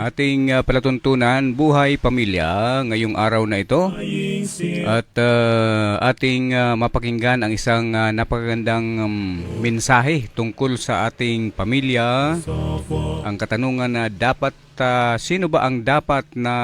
ating uh, palatuntunan buhay pamilya ngayong araw na ito. At uh, ating uh, mapakinggan ang isang uh, napakagandang um, mensahe tungkol sa ating pamilya. Ang katanungan na dapat uh, sino ba ang dapat na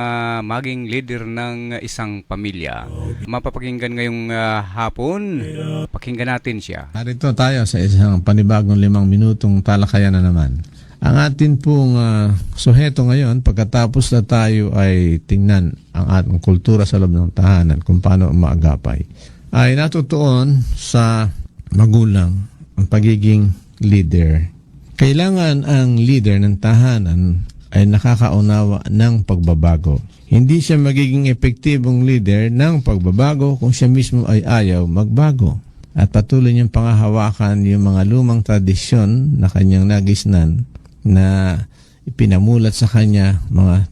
maging leader ng isang pamilya? Mapapakinggan ngayong uh, hapon. Pakinggan natin siya. Narito tayo sa isang panibagong limang minutong talakayan na naman. Ang atin pong uh, suheto ngayon, pagkatapos na tayo ay tingnan ang ating kultura sa loob ng tahanan, kung paano maagapay, ay natutuon sa magulang ang pagiging leader. Kailangan ang leader ng tahanan ay nakakaunawa ng pagbabago. Hindi siya magiging epektibong leader ng pagbabago kung siya mismo ay ayaw magbago at patuloy niyang pangahawakan yung mga lumang tradisyon na kanyang nagisnan na ipinamulat sa kanya mga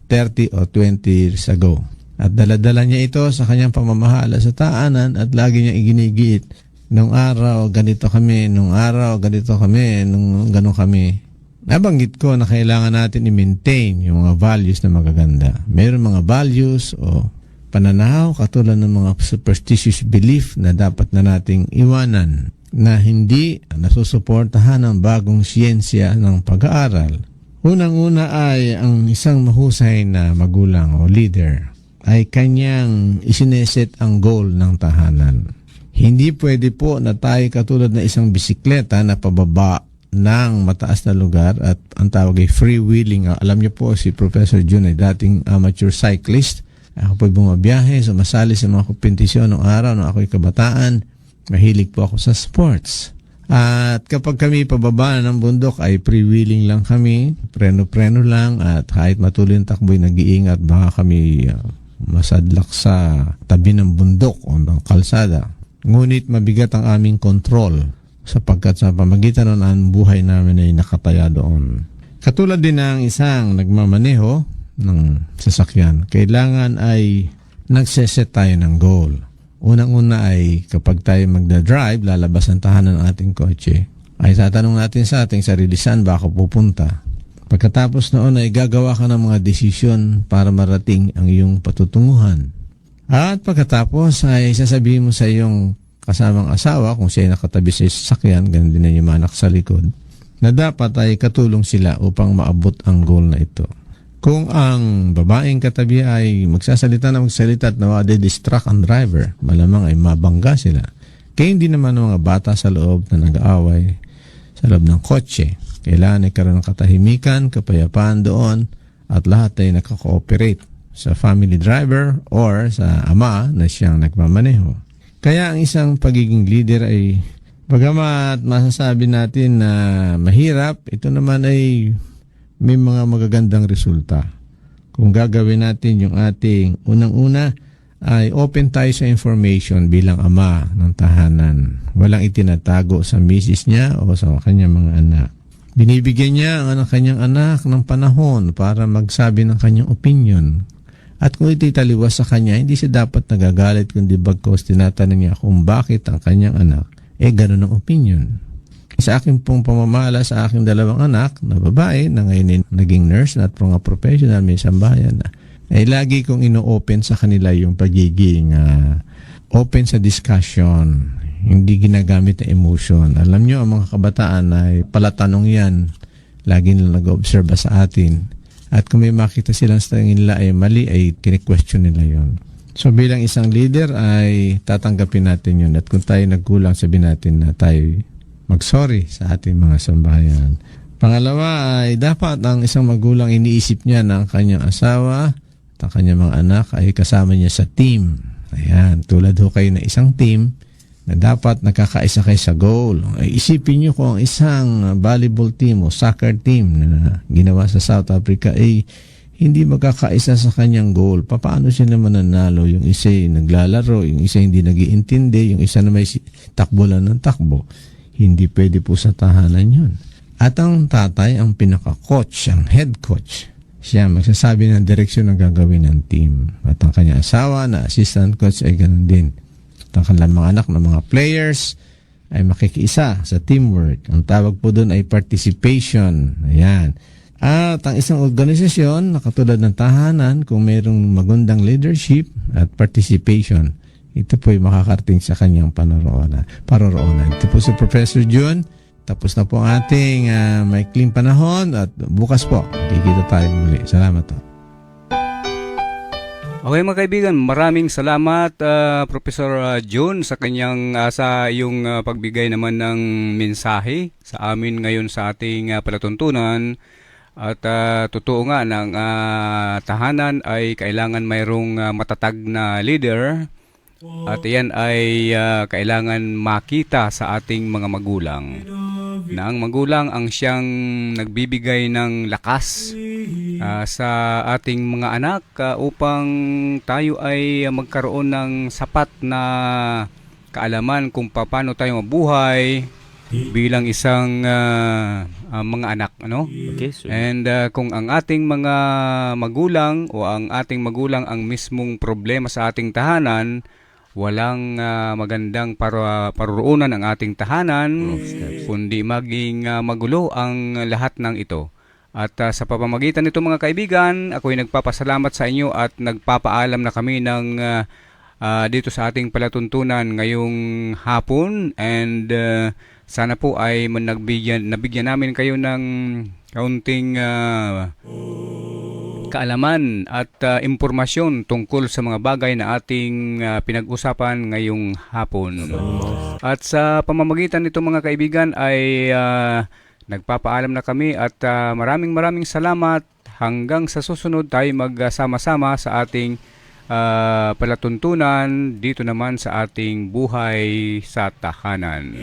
30 o 20 years ago. At daladala niya ito sa kanyang pamamahala sa taanan at lagi niya iginigiit nung araw ganito kami, nung araw ganito kami, nung ganun kami. Nabanggit ko na kailangan natin i-maintain yung mga values na magaganda. Mayroon mga values o pananaw katulad ng mga superstitious belief na dapat na nating iwanan na hindi nasusuportahan ng bagong siyensya ng pag-aaral. Unang-una ay ang isang mahusay na magulang o leader ay kanyang isineset ang goal ng tahanan. Hindi pwede po na tayo katulad na isang bisikleta na pababa ng mataas na lugar at ang tawag ay freewheeling. Alam niyo po si Professor Jun ay dating amateur cyclist. Ako po'y bumabiyahe, sumasali sa mga kompetisyon noong araw nung ako'y kabataan. Mahilig po ako sa sports. At kapag kami pababa ng bundok ay freewheeling lang kami, preno-preno lang at kahit matuloy ang takbo'y nag-iingat baka kami uh, masadlak sa tabi ng bundok o ng kalsada. Ngunit mabigat ang aming control sapagkat sa pamagitan ng ang buhay namin ay nakataya doon. Katulad din ng isang nagmamaneho ng sasakyan, kailangan ay nagseset tayo ng goal. Unang-una ay kapag tayo magda-drive, lalabas ang tahanan ng ating kotse, ay tatanong natin sa ating sarili saan ba ako pupunta. Pagkatapos noon ay gagawa ka ng mga desisyon para marating ang iyong patutunguhan. At pagkatapos ay sasabihin mo sa iyong kasamang asawa kung siya ay nakatabi sa sasakyan, ganun din na yung mga anak sa likod, na dapat ay katulong sila upang maabot ang goal na ito. Kung ang babaeng katabi ay magsasalita na magsalita at nawade-distract ang driver, malamang ay mabangga sila. Kaya hindi naman ang mga bata sa loob na nag-aaway sa loob ng kotse. Kailangan ay karoon ng katahimikan, kapayapaan doon, at lahat ay nakakooperate sa family driver or sa ama na siyang nagmamaneho. Kaya ang isang pagiging leader ay bagamat masasabi natin na mahirap, ito naman ay may mga magagandang resulta. Kung gagawin natin yung ating unang-una ay open tayo sa information bilang ama ng tahanan. Walang itinatago sa misis niya o sa kanyang mga anak. Binibigyan niya ang kanyang anak ng panahon para magsabi ng kanyang opinion. At kung ito'y taliwas sa kanya, hindi siya dapat nagagalit kundi bagkos tinatanong niya kung bakit ang kanyang anak eh ganun ang opinion. Sa aking pong pamamala sa aking dalawang anak na babae na ngayon ay naging nurse at mga professional may sambahayan na ay lagi kong ino-open sa kanila yung pagiging ah, open sa discussion, hindi ginagamit na emotion. Alam nyo, ang mga kabataan ay palatanong yan, lagi nila nag-observe sa atin. At kung may makita silang sa nila ay mali, ay kine-question nila yon. So bilang isang leader ay tatanggapin natin yun. At kung tayo nagkulang, sabihin natin na tayo mag-sorry sa ating mga sambahayan. Pangalawa ay dapat ang isang magulang iniisip niya na ang kanyang asawa at ang kanyang mga anak ay kasama niya sa team. Ayan, tulad ho kayo na isang team na dapat nakakaisa kayo sa goal. Ay isipin niyo kung ang isang volleyball team o soccer team na ginawa sa South Africa ay hindi magkakaisa sa kanyang goal. Paano siya naman nanalo? Yung isa ay naglalaro, yung isa hindi nagiintindi, yung isa na may takbo lang ng takbo. Hindi pwede po sa tahanan yun. At ang tatay, ang pinaka-coach, ang head coach, siya magsasabi ng direksyon ng gagawin ng team. At ang kanyang asawa na assistant coach ay ganun din. At ang kanilang mga anak na mga players ay makikiisa sa teamwork. Ang tawag po doon ay participation. Ayan. At ang isang organisasyon na katulad ng tahanan, kung mayroong magandang leadership at participation, ito po ay makakarating sa kanyang panaroonan. paroroonan. Ito po si Professor June. Tapos na po ang ating ah, maikling panahon at bukas po, kikita tayo muli. Salamat po. Okay mga kaibigan, maraming salamat ah, Professor ah, June sa kanyang ah, sa iyong ah, pagbigay naman ng mensahe sa amin ngayon sa ating ah, palatuntunan. At ah, totoo nga ng ah, tahanan ay kailangan mayroong ah, matatag na leader at iyan ay ah, kailangan makita sa ating mga magulang na ang magulang ang siyang nagbibigay ng lakas ah, sa ating mga anak ah, upang tayo ay magkaroon ng sapat na kaalaman kung paano tayo mabuhay bilang isang ah, ah, mga anak ano? Okay, so and ah, kung ang ating mga magulang o ang ating magulang ang mismong problema sa ating tahanan walang ah, magandang para paruroonan ang ating tahanan kundi maging ah, magulo ang lahat ng ito. At ah, sa pamamagitan nito mga kaibigan, ako'y nagpapasalamat sa inyo at nagpapaalam na kami ng ah, ah, dito sa ating palatuntunan ngayong hapon. And ah, sana po ay nagbigyan, nabigyan namin kayo ng kaunting ah, kaalaman at ah, impormasyon tungkol sa mga bagay na ating ah, pinag-usapan ngayong hapon. At sa pamamagitan nito mga kaibigan ay ah, nagpapaalam na kami at ah, maraming maraming salamat. Hanggang sa susunod tayo magsama-sama sa ating ah, palatuntunan dito naman sa ating buhay sa tahanan.